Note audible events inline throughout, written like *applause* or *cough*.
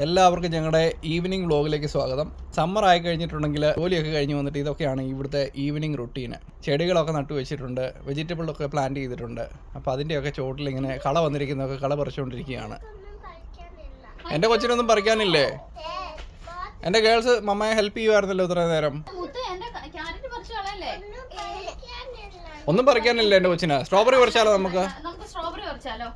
എല്ലാവർക്കും ഞങ്ങളുടെ ഈവനിങ് വ്ലോഗിലേക്ക് സ്വാഗതം. സമ്മർ ആയി കഴിഞ്ഞിട്ടുണ്ടെങ്കിൽ ജോലിയൊക്കെ കഴിഞ്ഞ് വന്നിട്ട് ഇതൊക്കെയാണ് ഇവിടുത്തെ ഈവനിങ് റുട്ടീന്. ചെടികളൊക്കെ നട്ടു വെച്ചിട്ടുണ്ട് വെജിറ്റബിളൊക്കെ പ്ലാന്റ് ചെയ്തിട്ടുണ്ട്. അപ്പോൾ അതിന്റെയൊക്കെ ചോട്ടിൽ ഇങ്ങനെ കള വന്നിരിക്കുന്നതൊക്കെ കള പറിച്ചുകൊണ്ടിരിക്കുകയാണ്. എന്റെ കൊച്ചിനൊന്നും പറിക്കാനില്ലേ? എന്റെ ഗേൾസ് മമ്മയെ ഹെൽപ്പ് ചെയ്യുമായിരുന്നല്ലോ ഇത്രയും നേരം. ഒന്നും പറിക്കാനില്ല എന്റെ കൊച്ചിന്? സ്ട്രോബെറി പറിച്ചാലോ നമുക്ക്? നമുക്ക് സ്ട്രോബെറി പറിച്ചാലോ?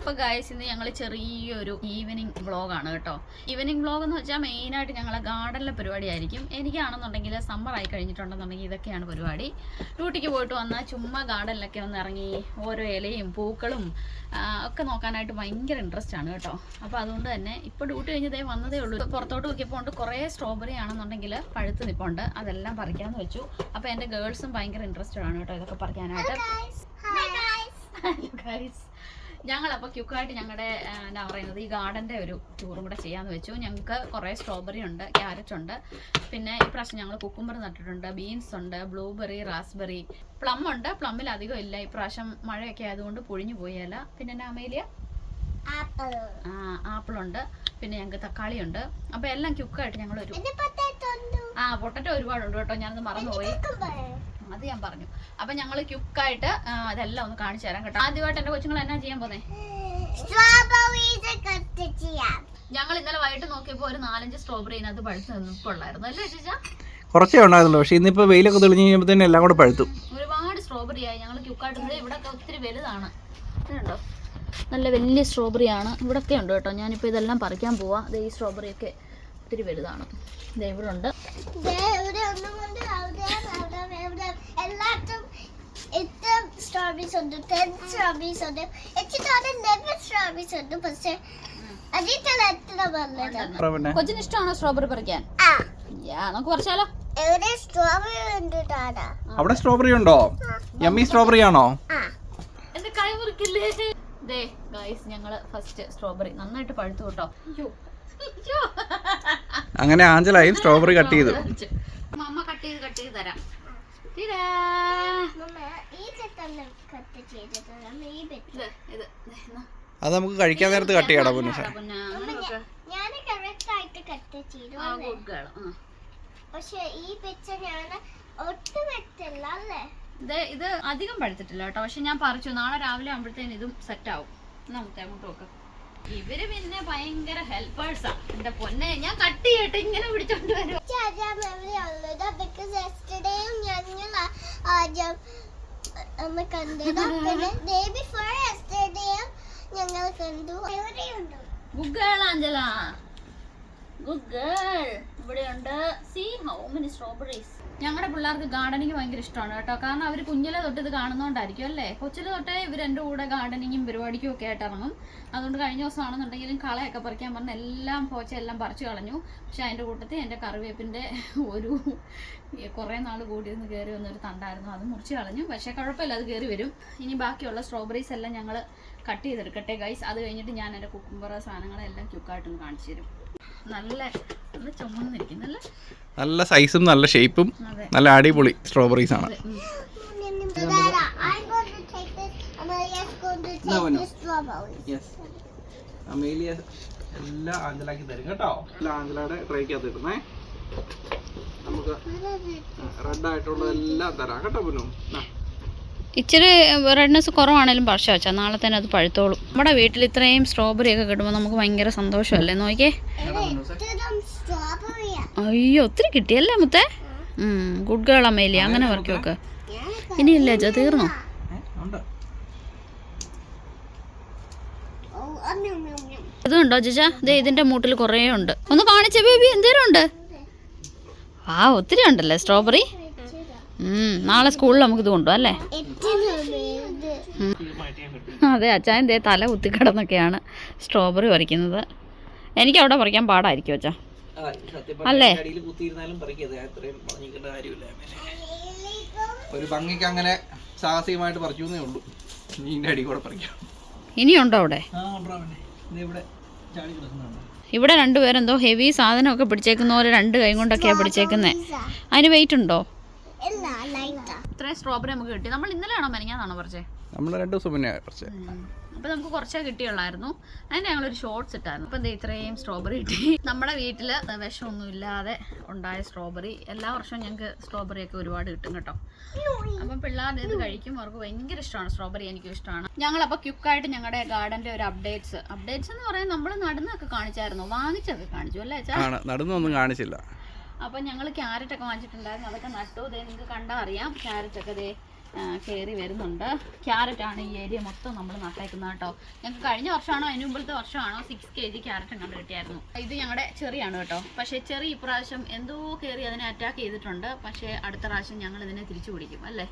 അപ്പൊ ഗായസ് ഇന്ന് ഞങ്ങൾ ചെറിയൊരു ഈവനിങ് വ്ളോഗാണ് കേട്ടോ. ഈവനിങ് വ്ളോഗ് എന്ന് വെച്ചാൽ മെയിനായിട്ട് ഞങ്ങളെ ഗാർഡനിലെ പരിപാടി ആയിരിക്കും. എനിക്കാണെന്നുണ്ടെങ്കിൽ സമ്മർ ആയി കഴിഞ്ഞിട്ടുണ്ടെന്നുണ്ടെങ്കിൽ ഇതൊക്കെയാണ് പരിപാടി. ഡ്യൂട്ടിക്ക് പോയിട്ട് വന്നാൽ ചുമ്മാ ഗാർഡനിലൊക്കെ ഒന്ന് ഇറങ്ങി ഓരോ ഇലയും പൂക്കളും ഒക്കെ നോക്കാനായിട്ട് ഭയങ്കര ഇൻട്രസ്റ്റ് ആണ് കേട്ടോ. അപ്പോൾ അതുകൊണ്ട് തന്നെ ഇപ്പോൾ ഡ്യൂട്ടി കഴിഞ്ഞതേ വന്നതേ ഉള്ളൂ. പുറത്തോട്ട് നോക്കിയപ്പോൾ കുറേ സ്ട്രോബെറി ആണെന്നുണ്ടെങ്കിൽ പഴുത്ത് നിൽപ്പുണ്ട് അതെല്ലാം പറിക്കാമെന്ന് വെച്ചു. അപ്പോൾ എന്റെ ഗേൾസും ഭയങ്കര ഇൻട്രസ്റ്റഡ് ആണ് കേട്ടോ ഇതൊക്കെ പറിക്കാനായിട്ട്. ഗൈസ് *laughs* ഞങ്ങളപ്പോൾ ക്യുക്കായിട്ട് ഞങ്ങളുടെ എന്നാ പറയുന്നത് ഈ ഗാർഡന്റെ ഒരു ടൂറും കൂടെ ചെയ്യാന്ന് വെച്ചു. ഞങ്ങൾക്ക് കുറേ സ്ട്രോബെറി ഉണ്ട് ക്യാരറ്റ് ഉണ്ട്. പിന്നെ ഈ പ്രാവശ്യം ഞങ്ങൾ കുക്കുംബർ നട്ടിട്ടുണ്ട് ബീൻസ് ഉണ്ട് ബ്ലൂബെറി റാസ്ബെറി പ്ലം ഉണ്ട് പ്ലമ്മിൽ അധികം ഇല്ല. ഇപ്രാവശ്യം മഴയൊക്കെ ആയതുകൊണ്ട് പൊഴിഞ്ഞു പോയല്ല പിന്നെ എന്നാ അമേലിയ? ആ ആപ്പിളുണ്ട്. പിന്നെ ഞങ്ങൾക്ക് തക്കാളിയുണ്ട് അപ്പോൾ എല്ലാം ക്യുക്കായിട്ട് ഞങ്ങൾ ഒരു ആ പൊട്ടറ്റോ ഒരുപാടുണ്ട് കേട്ടോ. ഞാനത് മറന്നുപോയി. അത് ഞാൻ പറഞ്ഞു. അപ്പൊ ഞങ്ങൾ ക്യുക്കായിട്ട് അതെല്ലാം ഒന്ന് കാണിച്ചു തരാം കേട്ടോ. ആദ്യമായിട്ട് എന്റെ കൊച്ചുങ്ങൾ എന്നാ ചെയ്യാൻ പോന്നെ? ഞങ്ങൾ ഇന്നലെ വൈകിട്ട് നോക്കിയപ്പോ ഒരു നാലഞ്ച് സ്ട്രോബെറി ഇതിനകത്ത് പഴുത്ത് നിൽക്കുള്ളായിരുന്നു അല്ലേ ചേച്ചാ കുറച്ചേ ഉണ്ടായിരുന്നുള്ളൂ. പക്ഷെ ഇന്നിപ്പോ വെയിലൊക്കെ തെളിഞ്ഞു കഴിയുമ്പോൾ തന്നെ എല്ലാം കൂടെ പഴുത്തു. ഒരുപാട് സ്ട്രോബെറി ആയി. ഞങ്ങൾ ക്യുക്കായിട്ട് ഇവിടെ ഒത്തിരി വലുതാണ്. ഇതുണ്ടോ നല്ല വലിയ സ്ട്രോബെറി ആണ്. ഇവിടൊക്കെ ഉണ്ട് കേട്ടോ. ഞാനിപ്പോൾ ഇതെല്ലാം പറിക്കാൻ പോവാ. ദേ ഈ സ്ട്രോബെറി ഒക്കെ ഒത്തിരി വലുതാണ്. ദേ ഇവിടെ ഉണ്ട്. ടെൻ പക്ഷെ കൊച്ചിന് ഇഷ്ടമാണോ സ്ട്രോബെറി പറിക്കാൻ? നമുക്ക് പറിച്ചാലോ? അവിടെ സ്ട്രോബെറി ഉണ്ടോ? യമ്മി സ്ട്രോബെറി ആണോ? എന്റെ കൈ മുറിക്കില്ലേ? ദേ ഗൈസ് ഞങ്ങൾ ഫസ്റ്റ് സ്ട്രോബെറി നന്നായിട്ട് പഴുത്തു കേട്ടോ. അയ്യോ. അയ്യോ. അങ്ങനെ ആഞ്ചലായും സ്ട്രോബെറി കട്ട് ചെയ്തു. അമ്മ കട്ട് ചെയ്ത് കട്ട് ചെയ്ത് തരാം. ഇത്. ഇത്. അത് നമുക്ക് കഴിക്കാൻ നേരത്ത് കട്ട് ചെയ്യണം പൊന്നു. ആ. ഈ ഞാൻ ഒട്ടും വെട്ടില്ല അല്ലേ? ദേ, ഇത് അധികം പഴുത്തിട്ടില്ല കേട്ടോ. പക്ഷെ ഞാൻ പറിച്ചു. നാളെ രാവിലെ ആകുമ്പോഴത്തേന് ഇതും സെറ്റ് ആവും. നമുക്ക് അങ്ങോട്ട് നോക്ക്. ഇവർ പിന്നെ ഭയങ്കര ഹെൽപ്പേഴ്സാ എന്റെ പൊന്നെ ഞാൻ കട്ട് ചെയ്യട്ടെ ഇങ്ങനെ പിടിച്ചോണ്ട് വരും. ഞങ്ങൾ കണ്ടത്. ഡേ ബിഫോർ യെസ്റ്റർഡേയും ഞങ്ങൾ കണ്ടു. എവിടെയുണ്ട് good girl Angela good girl ഇവിടെയുണ്ട്. സീ ഹൗ മെനി സ്ട്രോബെറീസ് ഞങ്ങളുടെ പിള്ളേർക്ക് ഗാർഡനിങ് ഭയങ്കര ഇഷ്ടമാണ് കേട്ടോ. കാരണം അവർ കുഞ്ഞിലെ തൊട്ട് ഇത് കാണുന്നോണ്ടായിരിക്കും അല്ലേ? കൊച്ചിലെ തൊട്ടേ ഇവർ എന്റെ കൂടെ ഗാർഡനിങ്ങും പരിപാടിക്കും ഒക്കെ ആയിട്ട് ഇറങ്ങും. അതുകൊണ്ട് കഴിഞ്ഞ ദിവസമാണെന്നുണ്ടെങ്കിലും കളയൊക്കെ പറിക്കാൻ പറഞ്ഞ എല്ലാം പോച്ച എല്ലാം പറിച്ചു കളഞ്ഞു. പക്ഷെ അതിന്റെ കൂട്ടത്തിൽ എന്റെ കറിവേപ്പിന്റെ ഒരു കുറേ നാൾ കൂടി ഒന്ന് കയറി വന്നൊരു തണ്ടായിരുന്നു. അത് മുറിച്ച് കളഞ്ഞു. പക്ഷേ കുഴപ്പമില്ല അത് കയറി വരും. ഇനി ബാക്കിയുള്ള സ്ട്രോബെറീസ് എല്ലാം ഞങ്ങൾ കട്ട് ചെയ്തെടുക്കട്ടെ ഗൈസ് അത് കഴിഞ്ഞിട്ട് ഞാൻ എന്റെ കുക്കുംബറ സാധനങ്ങളെല്ലാം ക്യുക്കായിട്ടൊന്ന് കാണിച്ചു തരും. നല്ല നല്ല ചുമന്നിരിക്കുന്നല്ലേ നല്ല സൈസും നല്ല ഷേപ്പും നല്ല അടിപൊളി സ്ട്രോബെറീസ് ആണ്. അമേലിയ എല്ലാം ആഞ്ചലാക്കി തരും കേട്ടോ. എല്ലാം ആഞ്ചലയുടെ ട്രൈക്കകത്ത് ഇടുന്നേ. നമുക്ക് റെഡ് ആയിട്ടുള്ളതെല്ലാം തരാം. കേട്ടോ പൊന്നു. ഇച്ചിരി റെഡ്നെസ് കുറവാണേലും പറിച്ചു വെച്ചാൽ നാളെ തന്നെ അത് പഴുത്തോളും. നമ്മുടെ വീട്ടിൽ ഇത്രയും സ്ട്രോബെറി ഒക്കെ കിട്ടുമ്പോൾ നമുക്ക് ഭയങ്കര സന്തോഷമല്ലേ? നോക്കിയേ. അയ്യോ ഒത്തിരി കിട്ടിയല്ലേ മുത്തേ? ഗുഡ് ഗേൾ അമ്മയില്ലേ അങ്ങനെ പറക്കി വെക്ക്. ഇനിയില്ലേ അച്ഛാ തീർന്നോ? അതുണ്ടോ ചേച്ചാ ദേ ഇതിന്റെ മൂട്ടിൽ കുറേ ഉണ്ട്. ഒന്ന് കാണിച്ച ബേബി. എന്തേലും ഉണ്ട്? ആ ഒത്തിരി ഉണ്ടല്ലേ സ്ട്രോബെറി നാളെ സ്കൂളിൽ നമുക്ക് ഇത് കൊണ്ടുപോകാം അല്ലേ? അതെ അച്ഛൻ ദേ തല കുത്തിക്കിടന്നൊക്കെയാണ് സ്ട്രോബെറി പറിക്കുന്നത്. എനിക്ക് അവിടെ പറിക്കാൻ പാടായിരിക്കും അച്ഛാ. സത്യം അല്ലേ? ഒരു ഭംഗിക്ക് അങ്ങനെ സാഹസികമായിട്ട് പറിച്ചു ഉള്ളൂ. അടി കൂടെ പറിക്കാം. ഇനിയുണ്ടോ അവിടെ? ഇവിടെ രണ്ടുപേരെന്തോ ഹെവി സാധനമൊക്കെ പിടിച്ചേക്കുന്ന പോലെ രണ്ട് കൈ കൊണ്ടൊക്കെയാണ് പിടിച്ചേക്കുന്നത് അതിന് വെയിറ്റ് ഉണ്ടോ? Light സ്ട്രോബെറി നമുക്ക് കിട്ടി. നമ്മൾ ഇന്നലെയാണോ മെനങ്ങാന്നാണോ കുറച്ചേ നമ്മൾ രണ്ട് ദിവസം മുന്നേ കുറച്ച് അപ്പോൾ നമുക്ക് കുറച്ചേ കിട്ടിയുള്ളായിരുന്നു. അതിന് ഞങ്ങളൊരു ഷോർട്സ് ഇട്ടായിരുന്നു. അപ്പം ദേ ഇത്രയും സ്ട്രോബെറി കിട്ടി. നമ്മുടെ വീട്ടിൽ വിഷമൊന്നും ഇല്ലാതെ ഉണ്ടായ സ്ട്രോബെറി എല്ലാ വർഷവും ഞങ്ങൾക്ക് സ്ട്രോബെറി ഒക്കെ ഒരുപാട് കിട്ടും കേട്ടോ. അപ്പം പിള്ളേർ ഇത് കഴിക്കും. അവർക്ക് ഭയങ്കര ഇഷ്ടമാണ്. സ്ട്രോബെറി എനിക്കും ഇഷ്ടമാണ്. ഞങ്ങളപ്പോൾ ക്യുക്കായിട്ട് ഞങ്ങളുടെ ഗാർഡന്റെ ഒരു അപ്ഡേറ്റ്സ് അപ്ഡേറ്റ്സ് എന്ന് പറയാൻ നമ്മൾ നടന്നൊക്കെ കാണിച്ചായിരുന്നു. വാങ്ങിച്ചൊക്കെ കാണിച്ചു അല്ലേ നടന്നൊന്നും കാണിച്ചില്ല. അപ്പം ഞങ്ങൾ ക്യാരറ്റ് ഒക്കെ വാങ്ങിച്ചിട്ടുണ്ടായിരുന്നു. അതൊക്കെ നട്ടു. ദേ നിങ്ങൾക്ക് കണ്ടാൽ അറിയാം. ക്യാരറ്റ് ഒക്കെ ദേ കയറി വരുന്നുണ്ട്. ക്യാരറ്റ് ആണ് ഈ ഏരിയ മൊത്തം നമ്മൾ നട്ടേക്കുന്നത് കേട്ടോ. ഞങ്ങൾക്ക് കഴിഞ്ഞ വർഷമാണോ അതിന് മുമ്പത്തെ വർഷമാണോ സിക്സ് കെ ജി ക്യാരറ്റ് കണ്ടു കിട്ടിയായിരുന്നു. ഇത് ഞങ്ങളുടെ ചെറിയാണ് കേട്ടോ. പക്ഷേ ചെറി ഇപ്രാവശ്യം എന്തോ കയറി അതിനെ അറ്റാക്ക് ചെയ്തിട്ടുണ്ട്. പക്ഷേ അടുത്ത പ്രാവശ്യം ഞങ്ങൾ ഇതിനെ തിരിച്ചു പിടിക്കും അല്ലേ?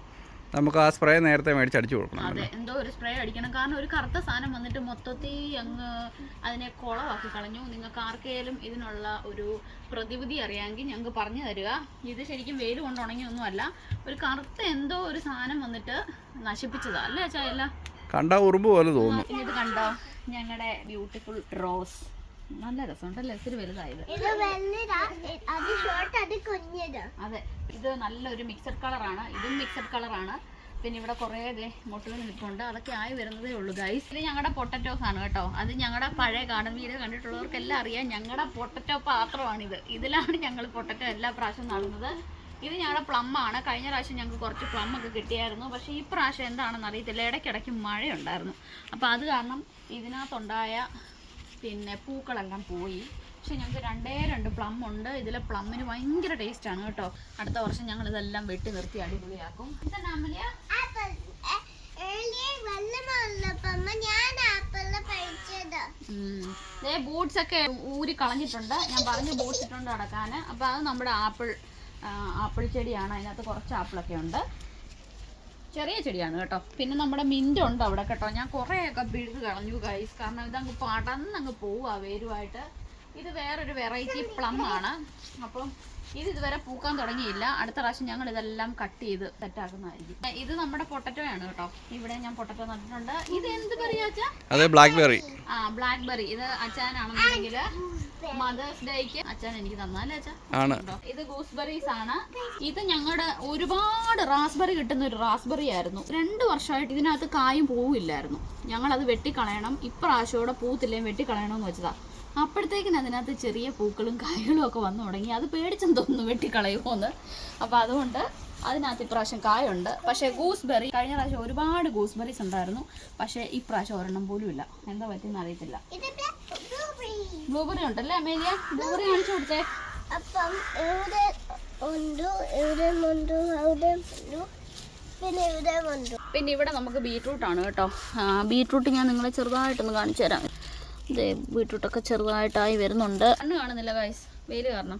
നമുക്ക് ആ സ്പ്രേ നേരത്തെ മേടിച്ച് അടിച്ചു കൊടുക്കണം അതെ എന്തോ ഒരു സ്പ്രേ അടിക്കണം. കാരണം ഒരു കറുത്ത സാധനം വന്നിട്ട് മൊത്തത്തിൽ അങ്ങ് അതിനെ കുളമാക്കി കളഞ്ഞു. നിങ്ങൾക്ക് ആർക്കെങ്കിലും ഇതിനുള്ള ഒരു പ്രതിവിധി അറിയാമെങ്കിൽ ഞങ്ങൾക്ക് പറഞ്ഞു തരിക. ഇത് ശരിക്കും വെയിൽ കൊണ്ട് ഉണങ്ങിയൊന്നുമല്ല ഒരു കറുത്ത എന്തോ ഒരു സാധനം വന്നിട്ട് നശിപ്പിച്ചതാ. അല്ലേ ചായല്ല കണ്ടാ ഉറുമ്പ് പോലെ തോന്നുന്നു ഇത് കണ്ടോ? ഞങ്ങളുടെ ബ്യൂട്ടിഫുൾ റോസ് നല്ല രസമുണ്ടല്ലേ? ഇത്തിരി വലുതായത്. അതെ ഇത് നല്ലൊരു മിക്സഡ് കളറാണ് ഇതും മിക്സഡ് കളറാണ് പിന്നെ ഇവിടെ കുറേ മുട്ടുകൾ നിൽപ്പുണ്ട്. അതൊക്കെ ആയി വരുന്നതേ ഉള്ളൂ ഗൈസ് ഇത് ഞങ്ങളുടെ പൊട്ടറ്റോസ് ആണ് കേട്ടോ. അത് ഞങ്ങളുടെ പഴയ ഗാർഡൻ വീഡിയോ കണ്ടിട്ടുള്ളവർക്കെല്ലാം അറിയാം. ഞങ്ങളുടെ പൊട്ടറ്റോ പാത്രമാണിത്. ഇതിലാണ് ഞങ്ങൾ പൊട്ടറ്റോ എല്ലാ പ്രാവശ്യം നടുന്നത്. ഇത് ഞങ്ങളുടെ പ്ലം ആണ്. കഴിഞ്ഞ പ്രാവശ്യം ഞങ്ങൾക്ക് കുറച്ച് പ്ലം ഒക്കെ കിട്ടിയായിരുന്നു. പക്ഷേ ഈ പ്രാവശ്യം എന്താണെന്ന് അറിയത്തില്ല. ഇടയ്ക്കിടയ്ക്ക് മഴയുണ്ടായിരുന്നു. അപ്പോൾ അത് കാരണം ഇതിനകത്തുണ്ടായ പിന്നെ പൂക്കളെല്ലാം പോയി. പക്ഷെ ഞങ്ങൾക്ക് രണ്ടേ രണ്ട് പ്ലം ഉണ്ട്. ഇതിലെ പ്ലമ്മിന് ഭയങ്കര ടേസ്റ്റ് ആണ് കേട്ടോ. അടുത്ത വർഷം ഞങ്ങൾ ഇതെല്ലാം വെട്ടി നിർത്തി അടിപൊളിയാക്കും. ബൂട്ട്സ് ഒക്കെ ഊരി കളഞ്ഞിട്ടുണ്ട്. ഞാൻ പറഞ്ഞു ബൂട്ട്സ് ഇട്ടുകൊണ്ട് നടക്കാൻ. അപ്പൊ അത് നമ്മുടെ ആപ്പിൾ ആപ്പിൾ ചെടിയാണ്. അതിനകത്ത് കുറച്ച് ആപ്പിളൊക്കെ ഉണ്ട്. ചെറിയ ചെടിയാണ് കേട്ടോ. പിന്നെ നമ്മുടെ മിന്റ് ഉണ്ട് അവിടെ കേട്ടോ. ഞാൻ കുറേയൊക്കെ പിഴുത് കളഞ്ഞു ഗൈസ് കാരണം ഇതങ്ങ് പടന്നങ്ങ് പോവുക വേരുമായിട്ട് ഇത് വേറൊരു വെറൈറ്റി പ്ലം ആണ്. അപ്പം ഇത് ഇതുവരെ പൂക്കാൻ തുടങ്ങിയില്ല. അടുത്ത പ്രാവശ്യം ഞങ്ങൾ ഇതെല്ലാം കട്ട് ചെയ്ത് സെറ്റാക്കുന്നതായിരിക്കും. ഇത് നമ്മുടെ പൊട്ടറ്റോ ആണ് കേട്ടോ. ഇവിടെ ഞാൻ പൊട്ടറ്റോ നട്ടിട്ടുണ്ട്. ഇത് എന്ത് പറയാ അതെ ബ്ലാക്ക് ബെറി ആ ബ്ലാക്ക് ബെറി ഇത് അച്ഛനാണെന്നുണ്ടെങ്കിൽ മദേഴ്സ് ഡേക്ക് അച്ഛൻ എനിക്ക് തന്നാലേ അച്ഛൻ? ഇത് ഗൂസ്ബെറീസ് ആണ്. ഇത് ഞങ്ങളുടെ ഒരുപാട് റാസ്ബെറി കിട്ടുന്ന ഒരു റാസ്ബെറി ആയിരുന്നു. രണ്ട് വർഷമായിട്ട് ഇതിനകത്ത് കായും പോവില്ലായിരുന്നു ഞങ്ങൾ അത് വെട്ടിക്കളയണം. ഇപ്രാവശ്യം ഇപ്രാവശ്യമോടെ പൂത്തില്ലേ വെട്ടിക്കളയണമെന്ന് വെച്ചതാ. അപ്പോഴത്തേക്കിന് അതിനകത്ത് ചെറിയ പൂക്കളും കായ്കളും ഒക്കെ വന്നു തുടങ്ങി. അത് പേടിച്ചെന്ന് തോന്നുന്നു വെട്ടിക്കളയുമോന്ന് അപ്പോൾ അതുകൊണ്ട് അതിനകത്ത് ഇപ്രാവശ്യം കായുണ്ട്. പക്ഷേ ഗൂസ്ബെറി കഴിഞ്ഞ പ്രാവശ്യം ഒരുപാട് ഗൂസ്ബെറീസ് ഉണ്ടായിരുന്നു. പക്ഷേ ഇപ്രാവശ്യം ഒരെണ്ണം പോലും ഇല്ല. എന്താ പറ്റിയെന്ന് അറിയത്തില്ല. ബ്ലൂബെറി ഉണ്ടല്ലേ അമേലിയ? ബ്ലൂബെറി കാണിച്ചു കൊടുത്തേ. അപ്പം ഇവിടെ ഉണ്ട് ഇവിടെ ഉണ്ട് അവിടെ ഉണ്ട്. പിന്നെ ഇവിടെ നമുക്ക് ബീട്രൂട്ട് ആണ് കേട്ടോ. ബീട്രൂട്ട് ഞാൻ നിങ്ങളെ ചെറുതായിട്ടൊന്ന് കാണിച്ചു തരാം. ബീട്രൂട്ടൊക്കെ ചെറുതായിട്ടായി വരുന്നുണ്ട്. കണ്ണ് കാണുന്നില്ല ഗൈസ് വെയിൽ കാരണം.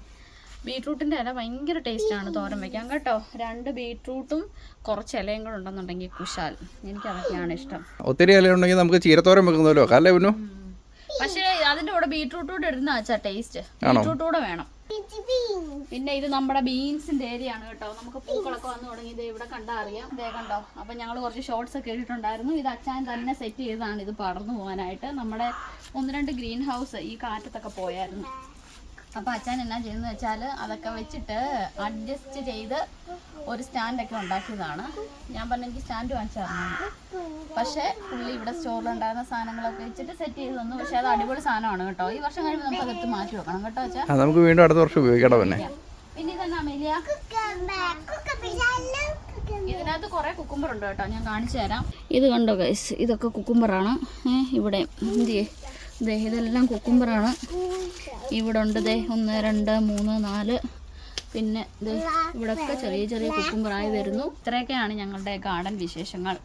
ബീട്രൂട്ടിന്റെ ഇല ഭയങ്കര ടേസ്റ്റാണ് തോരൻ വയ്ക്കാൻ കേട്ടോ രണ്ട് ബീട്രൂട്ടും കുറച്ച് ഇലയും കൂടെ ഉണ്ടെന്നുണ്ടെങ്കിൽ കുശാൽ. എനിക്ക് അതൊക്കെയാണ് ഇഷ്ടം. ഒത്തിരി ഇലയുണ്ടെങ്കിൽ നമുക്ക് ചീരത്തോരൻ വെക്കുന്നല്ലോ. പിന്നു പക്ഷേ അതിന്റെ കൂടെ ബീട്രൂട്ട് കൂടെ ഇടുന്ന ടേസ്റ്റ് ബീട്രൂട്ട് കൂടെ വേണം. പിന്നെ ഇത് നമ്മുടെ ബീൻസിന്റെ ഏരിയ കേട്ടോ. നമുക്ക് പൂക്കളൊക്കെ വന്നു തുടങ്ങി. ഇത് ഇവിടെ കണ്ടാ അറിയാം. ഇതേ കണ്ടോ? അപ്പൊ ഞങ്ങൾ കുറച്ച് ഷോർട്സ് ഒക്കെ ഇട്ടിട്ടുണ്ടായിരുന്നു. ഇത് അച്ഛൻ തന്നെ സെറ്റ് ചെയ്തതാണ് ഇത് പടർന്നു പോകാനായിട്ട്. നമ്മുടെ ഒന്ന് രണ്ട് ഗ്രീൻ ഹൗസ് ഈ കാറ്റത്തൊക്കെ പോയായിരുന്നു. അപ്പൊ അച്ഛൻ എന്നാ ചെയ്യുന്നത് വെച്ചാൽ അതൊക്കെ വെച്ചിട്ട് അഡ്ജസ്റ്റ് ചെയ്ത് ഒരു സ്റ്റാൻഡൊക്കെ ഉണ്ടാക്കിയതാണ്. ഞാൻ പറഞ്ഞെങ്കിൽ സ്റ്റാൻഡ് വാങ്ങിച്ചു പക്ഷെ പുള്ളി ഇവിടെ സ്റ്റോറിലുണ്ടായിരുന്ന സാധനങ്ങളൊക്കെ വെച്ചിട്ട് സെറ്റ് ചെയ്ത് തന്നു. പക്ഷേ അത് അടിപൊളി സാധനമാണ് കേട്ടോ. ഈ വർഷം കഴിയുമ്പോൾ നമുക്ക് അതെടുത്ത് മാറ്റി വെക്കണം. കേട്ടോ അച്ഛാ? നമുക്ക് വീണ്ടും അടുത്ത വർഷം ഉപയോഗിക്കണം പിന്നെ പിന്നെ ഇതെന്നാ അമേലിയ. ഇതിനകത്ത് കുറേ കുക്കുംബർ ഉണ്ട് കേട്ടോ. ഞാൻ കാണിച്ചു തരാം. ഇത് കണ്ടോ ഗൈസ് ഇതൊക്കെ കുക്കുംബറാണ് ഇവിടെ എന്ത് ചെയ്യേ ദേ ഇതെല്ലാം കുക്കുംബറാണ്. ഇവിടെ ഉണ്ട് ദേ ഒന്ന് രണ്ട് മൂന്ന് നാല്. പിന്നെ ദേ ഇവിടൊക്കെ ചെറിയ ചെറിയ കുക്കുംബറായി വരുന്നു. ഇത്രയൊക്കെയാണ് ഞങ്ങളുടെ ഗാർഡൻ വിശേഷങ്ങൾ.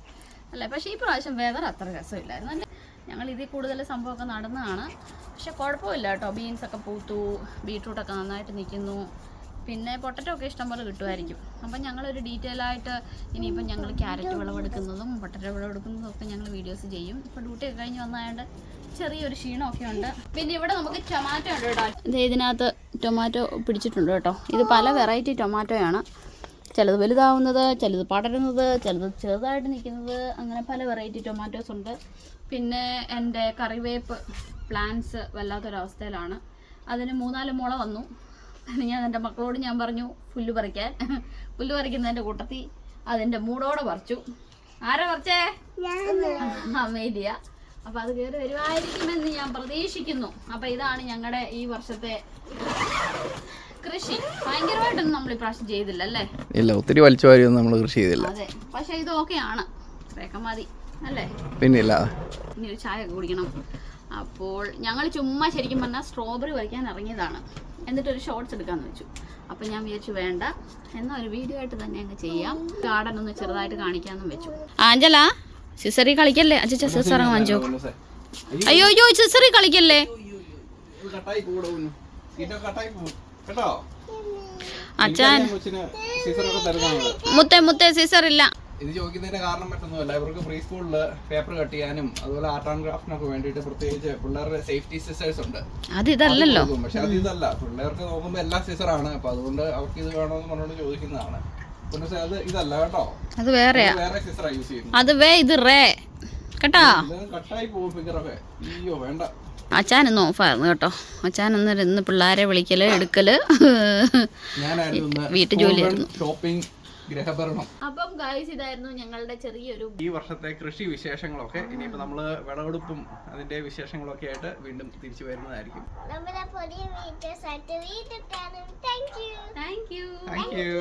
അല്ലേ? പക്ഷേ ഈ പ്രാവശ്യം വെതർ അത്ര രസമില്ലായിരുന്നു. അല്ലേ? ഞങ്ങൾ ഇതിൽ കൂടുതൽ സംഭവമൊക്കെ നടന്നതാണ്. പക്ഷെ കുഴപ്പമില്ല കേട്ടോ. ബീൻസൊക്കെ പൂത്തു ബീട്രൂട്ടൊക്കെ നന്നായിട്ട് നിൽക്കുന്നു. പിന്നെ പൊട്ടറ്റോ ഒക്കെ ഇഷ്ടംപോലെ കിട്ടുമായിരിക്കും. അപ്പം ഞങ്ങളൊരു ഡീറ്റെയിൽ ആയിട്ട് ഇനിയിപ്പം ഞങ്ങൾ ക്യാരറ്റ് വിളവെടുക്കുന്നതും പൊട്ടറ്റോ വിളവെടുക്കുന്നതും ഒക്കെ ഞങ്ങൾ വീഡിയോസ് ചെയ്യും. ഇപ്പോൾ ഡ്യൂട്ടി ഒക്കെ കഴിഞ്ഞ് വന്നതുകൊണ്ട് ചെറിയൊരു ക്ഷീണമൊക്കെ ഉണ്ട് പിന്നെ ഇവിടെ നമുക്ക് ടൊമാറ്റോ ഉണ്ട് കേട്ടോ. ഇത് ഇതിനകത്ത് ടൊമാറ്റോ പിടിച്ചിട്ടുണ്ട് കേട്ടോ. ഇത് പല വെറൈറ്റി ടൊമാറ്റോയാണ് ചിലത് വലുതാവുന്നത് ചിലത് പടരുന്നത് ചിലത് ചെറുതായിട്ട് നിൽക്കുന്നത്. അങ്ങനെ പല വെറൈറ്റി ടൊമാറ്റോസ് ഉണ്ട്. പിന്നെ എന്റെ കറിവേപ്പ് പ്ലാന്റ്സ് വല്ലാത്തൊരവസ്ഥയിലാണ്. അതിന് മൂന്നാൽ മുള വന്നു. പിന്നെ ഞാൻ എന്റെ മക്കളോട് ഞാൻ പറഞ്ഞു പുല്ല് പറിക്കാൻ. പുല്ല് പറിക്കുന്നതിന്റെ കൂട്ടത്തിൽ അതിന്റെ മൂടോടെ പറിച്ചു. ആരാ പറിച്ചേ? ഞാൻ അമേലിയ. അപ്പൊ അത് കയറി വരുമായിരിക്കുമെന്ന് ഞാൻ പ്രതീക്ഷിക്കുന്നു. അപ്പൊ ഇതാണ് ഞങ്ങളുടെ ഈ വർഷത്തെ കൃഷി. ഭയങ്കരമായിട്ടൊന്നും നമ്മൾ ഇപ്രാവശ്യം ചെയ്തില്ല അല്ലേ? ഇല്ല ഒത്തിരി വലിച്ചു വാരിയൊന്നും നമ്മൾ കൃഷി ചെയ്തില്ല. അതെ പക്ഷെ ഇത് ഓക്കെയാണ്. ഇത്രയൊക്കെ മതി അല്ലേ? പിന്നെ ഇനി ഒരു ചായ കുടിക്കണം. അപ്പോൾ ഞങ്ങൾ ചുമ്മാ ശരിക്കും പറഞ്ഞാൽ സ്ട്രോബെറി വരയ്ക്കാൻ ഇറങ്ങിയതാണ്. എന്നിട്ട് ഒരു ഷോർട്സ് എടുക്കാന്ന് വെച്ചു. അപ്പം ഞാൻ വിചാരിച്ചു വേണ്ട എന്നാൽ ഒരു വീഡിയോ ആയിട്ട് തന്നെ അങ്ങ് ചെയ്യാം. ഗാർഡൻ ഒന്ന് ചെറുതായിട്ട് കാണിക്കാമെന്നും വെച്ചു. ആഞ്ചല സിസറി കളിക്കല്ലേ? അച്ഛാ സിസർ അങ്ങ് വാങ്ങിച്ചോ അയ്യോ അയ്യോ സിസറി കളിക്കല്ലേ? അച്ഛൻ മുത്തേ മുത്തേ സിസർ ഇല്ല ഇത് ചോദിക്കുന്നതിന്റെ കാരണം മറ്റൊന്നുമല്ല. ഇവർക്ക് പ്രീ സ്കൂളിൽ പേപ്പർ കട്ട് ചെയ്യാനും അതുപോലെ ആർട്ട് ആൻഡ് ക്രാഫ്റ്റിനൊക്കെ വേണ്ടിയിട്ട് പ്രത്യേകിച്ച് പിള്ളേരുടെ സേഫ്റ്റി സിസേഴ്സ് ഉണ്ട്. അത് ഇതല്ലല്ലോ. പക്ഷെ അത് ഇതല്ല. പിള്ളേർക്ക് നോക്കുമ്പോൾ എല്ലാ സിസറാണ് അപ്പൊ അതുകൊണ്ട് അവർക്ക് ഇത് വേണമെന്ന് പറഞ്ഞുകൊണ്ട് ചോദിക്കുന്നതാണ്. അത് ഇതല്ല കേട്ടോ. അത് വേറെയാ. വേറെ അത് വേ ഇത് റേ. കേട്ടാ? ഇത് കട്ടായി പോകും ഫിഗറൊക്കെ അയ്യോ വേണ്ട. അച്ഛനൊന്ന് ഓഫായിരുന്നു കേട്ടോ. അച്ഛനൊന്ന് ഇന്ന് പിള്ളേരെ വിളിക്കൽ എടുക്കൽ. ഞാനായിരുന്നു വീട്ടു ജോലിയായിരുന്നു. ഷോപ്പിംഗ് ഗ്രഹഭരണം. അപ്പം ഗൈസ് ഇതായിരുന്നു ഞങ്ങളുടെ ചെറിയൊരു ഈ വർഷത്തെ കൃഷി വിശേഷങ്ങളൊക്കെ. ഇനിയിപ്പോ നമ്മൾ വിളവെടുപ്പും അതിന്റെ വിശേഷങ്ങളൊക്കെ ആയിട്ട് വീണ്ടും തിരിച്ചു വരുന്നതായിരിക്കും. Thank you thank you